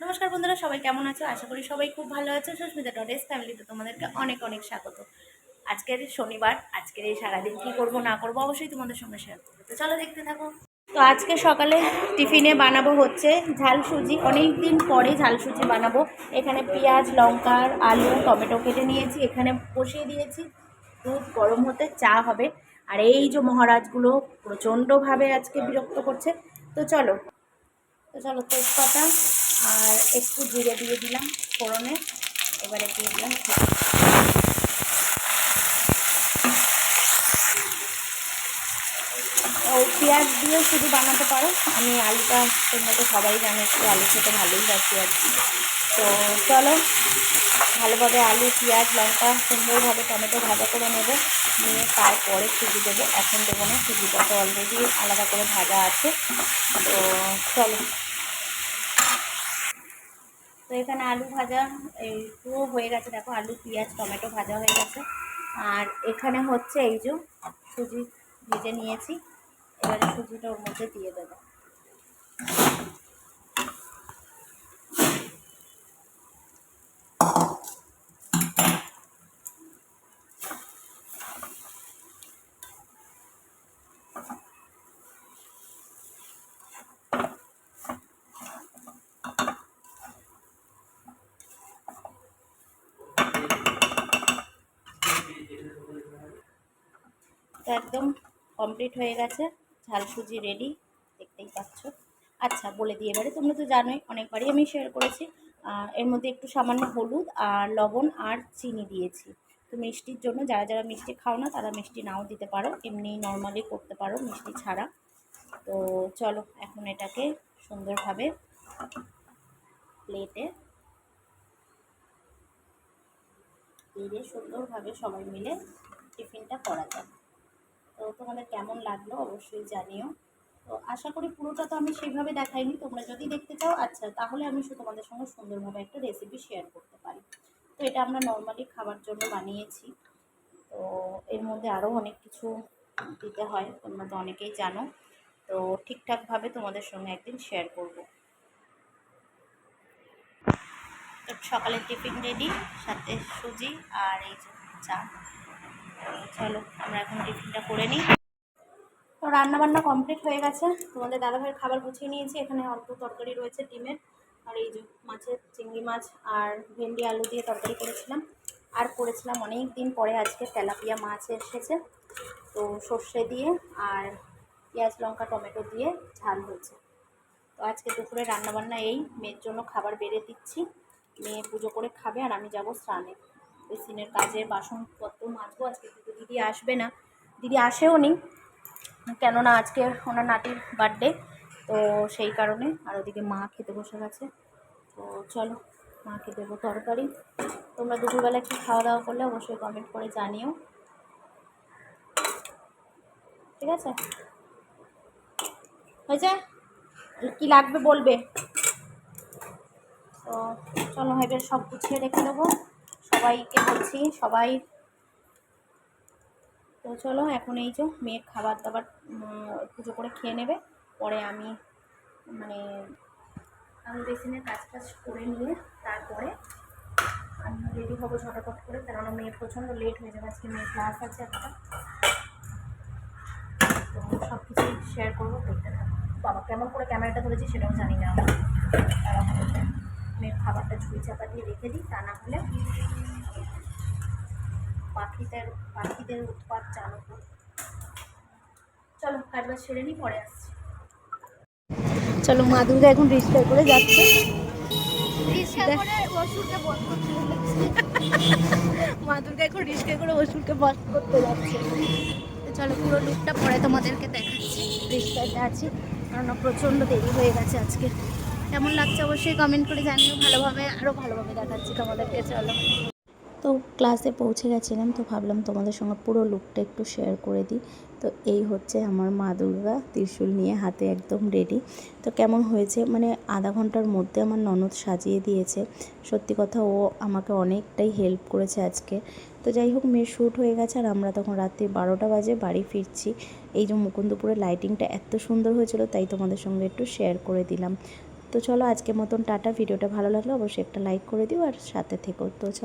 নমস্কার বন্ধুরা, সবাই কেমন আছো? আশা করি সবাই খুব ভালো আছো। সুস্মিতা ডটেস ফ্যামিলিতে তোমাদেরকে অনেক অনেক স্বাগত। আজকের শনিবার, আজকের এই সারাদিন কী করব, না করব অবশ্যই তোমাদের সঙ্গে শেয়ার করব। তো চলো দেখতে থাকো। তো আজকে সকালে টিফিনে বানাবো হচ্ছে ঝাল সুজি। অনেক দিন পরে ঝাল সুজি বানাবো। এখানে পেঁয়াজ, লঙ্কার, আলু, টমেটো কেটে নিয়েছি। এখানে বসিয়ে দিয়েছি। দুধ গরম হতে চা হবে। আর এই যে মহারাজগুলো প্রচণ্ডভাবে আজকে বিরক্ত করছে। তো চলো। তো চলো তেজপাতা আর একটু জিরে দিয়ে দিলাম ফোড়নে। এবারে দিয়ে দিলাম ও পেঁয়াজ দিয়ে শুধু বানাতে পারো। আমি আলুটা, তোমরা তো সবাই জানো, একটু আলু খেতে ভালোই বাসি আর কি। তো চলো, ভালোভাবে আলু, পেঁয়াজ, লঙ্কা, সুন্দরভাবে টমেটো ভাজা করে নেব। নিয়ে তারপরে সুজি দেবো। এখন দেবো না, সুজিটা তো অলরেডি আলাদা করে ভাজা আছে। তো চলো। তো এখানে আলু ভাজা, এই পুরো হয়ে গেছে, দেখো আলু, পেঁয়াজ, টমেটো ভাজা হয়ে গেছে। আর এখানে হচ্ছে এই যে সুজি ভেজে নিয়েছি। এবারে সুজিটা ওর মধ্যে দিয়ে দেবো। তো একদম কমপ্লিট হয়ে গেছে। ঝাল সুজি রেডি দেখতেই পাচ্ছ। আচ্ছা বলে দিয়ে এবারে, তোমরা তো জানোই, অনেকবারই আমি শেয়ার করেছি। এর মধ্যে একটু সামান্য হলুদ আর লবণ আর চিনি দিয়েছি। তো মিষ্টির জন্য যারা যারা মিষ্টি খাও না, তারা মিষ্টি নাও দিতে পারো। এমনি নর্মালি করতে পারো মিষ্টি ছাড়া। তো চলো, এখন এটাকে সুন্দরভাবে প্লেটে দিয়ে সুন্দরভাবে সবাই মিলে টিফিনটা করা তো তোমাদের কেমন লাগল অবশ্যই জানিও। তো আশা করি পুরোটা তো আমি সেইভাবে দেখাইনি। তোমরা যদি দেখতে চাও আচ্ছা তাহলে আমি তোমাদের সঙ্গে সুন্দরভাবে একটা রেসিপি শেয়ার করতে পারি। তো এটা আমরা নর্মালি খাবার জন্য বানিয়েছি। তো এর মধ্যে আরও অনেক কিছু দিতে হয়, তোমরা তো অনেকেই জানো। তো ঠিকঠাকভাবে তোমাদের সঙ্গে একদিন শেয়ার করব। তো সকালের টিফিন রেডি সাথে সুজি আর এই চা। চলো, আমরা এখন টিফিনটা করে নিই। তো রান্না বান্না কমপ্লিট হয়ে গেছে। তোমাদের দাদাভাইয়ের খাবার গুছিয়ে নিয়েছি। এখানে অল্প তরকারি রয়েছে ডিমের। আর এই যে মাছের চিংড়ি মাছ আর ভেন্ডি আলু দিয়ে তরকারি করেছিলাম। আর করেছিলাম অনেক দিন পরে আজকে তেলাপিয়া মাছ এসেছে। তো সর্ষে দিয়ে আর পেঁয়াজ, লঙ্কা, টমেটো দিয়ে ঝাল হয়েছে। তো আজকে দুপুরে রান্নাবান্না এই। মেয়ের জন্য খাবার বেড়ে দিচ্ছি। মেয়ে পুজো করে খাবে আর আমি যাব স্নানে। বেসিনের কাজে বাসনপত্র মাজবো আজকে কিন্তু দিদি আসবে না। দিদি আসেও নি, কেননা আজকে ওনার নাতির বার্থডে তো সেই কারণে আর ওদিকে মা খেতে বসে গেছে। তো চলো মাকে দেবো তরকারি। তোমরা দুপুরবেলা কি খাওয়া দাওয়া করলে অবশ্যই কমেন্ট করে জানিও। ঠিক আছে? হয়েছে? কি লাগবে বলবে? তো চলো, এবার সব গুছিয়ে রেখে দেবো। সবাইকে বলছি, সবাই। তো চলো, এখন এই যে মেয়ের খাবার দাবার পুজো করে খেয়ে নেবে। পরে আমি মানে আমি বেসিনের কাজ টাজ করে নিয়ে তারপরে আমি রেডি হব ঝটাপট করে, কেননা মেয়ে প্রচণ্ড লেট হয়ে যাবে, আজকে মেয়ের ক্লাস আছে একটা তো সব কিছুই শেয়ার করব, দেখতে থাকো। বাবা, কেমন করে ক্যামেরাটা ধরেছি সেটাও জানি না। আমি খাবারটা ঝুড়ি চাপা দিয়ে রেখে দিই তা না হলে পাখিদের পাখিদের উৎপাত চালু। চলো কাজবাজ সেরে নিই পরে আসছি। চলো মা দুর্গা এখন রিস্টার করে যাচ্ছে। মা দুর্গা এখন রিস্কে করে ওষুধকে বন্ধ করতে যাচ্ছে। চলো পুরো লুকটা পরে তোমাদেরকে দেখাচ্ছি। রিস্টারটা আছি। কারণ প্রচণ্ড দেরি হয়ে গেছে আজকে। কেমন লাগছে অবশ্যই কমেন্ট করে জানিও। ভালোভাবে আরও ভালোভাবে দেখাচ্ছি তোমাদেরকে, চলো। তো ক্লাসে পৌঁছে গেছিলাম, তো ভাবলাম তোমাদের সঙ্গে পুরো লুকটা একটু শেয়ার করে দিই। তো এই হচ্ছে আমার মা দুর্গা ত্রিশূল নিয়ে হাতে একদম রেডি তো কেমন হয়েছে? মানে আধা ঘণ্টার মধ্যে আমার ননদ সাজিয়ে দিয়েছে। সত্যি কথা, ও আমাকে অনেকটাই হেল্প করেছে আজকে। তো যাই হোক, মেয়ের শ্যুট হয়ে গেছে আর আমরা তখন রাত্রি বারোটা বাজে বাড়ি ফিরছি। এই যে মুকুন্দপুরের লাইটিংটা এত সুন্দর হয়েছিল, তাই তোমাদের সঙ্গে একটু শেয়ার করে দিলাম। তো চলো আজকের মতন টাটা। ভিডিওটা ভালো লাগলে অবশ্যই একটা লাইক করে দিও আর সাথে থেকো। তো চলো।